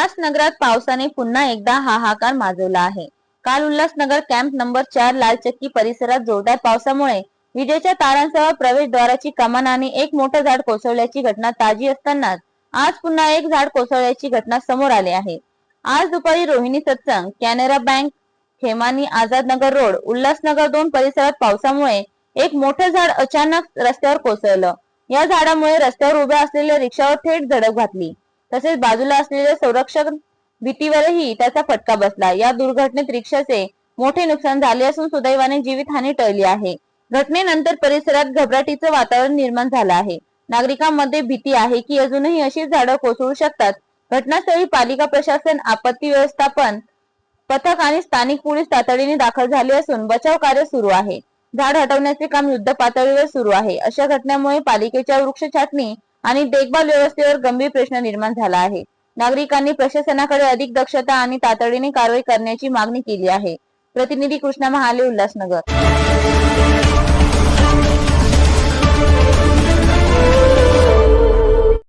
उल्हासनगरात पावसाने पुन्हा एकदा हाहाकार माजवला आहे. काल उल्हासनगर कॅम्प नंबर चार लालचक्की परिसरात जोरदार पावसामुळे विजेच्या तारांसह प्रवेशद्वाराची कमान आणि एक मोठं झाड कोसळल्याची घटना ताजी असतानाच आज पुन्हा एक झाड कोसळल्याची घटना समोर आली आहे. आज दुपारी Rohini Satsang Canara bank Khemani Azad Nagar road Ulhasnagar दोन परिसरात पावसामुळे एक मोठं झाड अचानक रस्त्यावर कोसळलं. या झाडामुळे रस्त्यावर उभ्या असलेल्या रिक्षावर थेट झडप घातली. तसेच बाजूला असलेल्या संरक्षक भीतीवरही त्याचा फटका बसला. या दुर्घटनेत रिक्षाचे मोठे नुकसान झाले असून सुदैवाने जीवितहानी टळली आहे. घटनेनंतर परिसरात घबराटीचं वातावरण निर्माण झालं आहे. नागरिकांमध्ये भीती आहे की अजूनही अशी झाडं कोसळू शकतात. घटनास्थळी पालिका प्रशासन आपत्ती व्यवस्थापन पथक आणि स्थानिक पोलीस तातडीने दाखल झाले असून बचाव कार्य सुरू आहे. झाड हटवण्याचे काम युद्ध पातळीवर सुरू आहे. अशा घटनेमुळे पालिकेच्या वृक्ष छाटणी आणि देखभाल व्यवस्थेवर गंभीर प्रश्न निर्माण झाला आहे. नागरिकांनी प्रशासनाकडे अधिक दक्षता आणि तातडीने कारवाई करण्याची मागणी केली आहे. प्रतिनिधी कृष्णा महाले उल्हासनगर.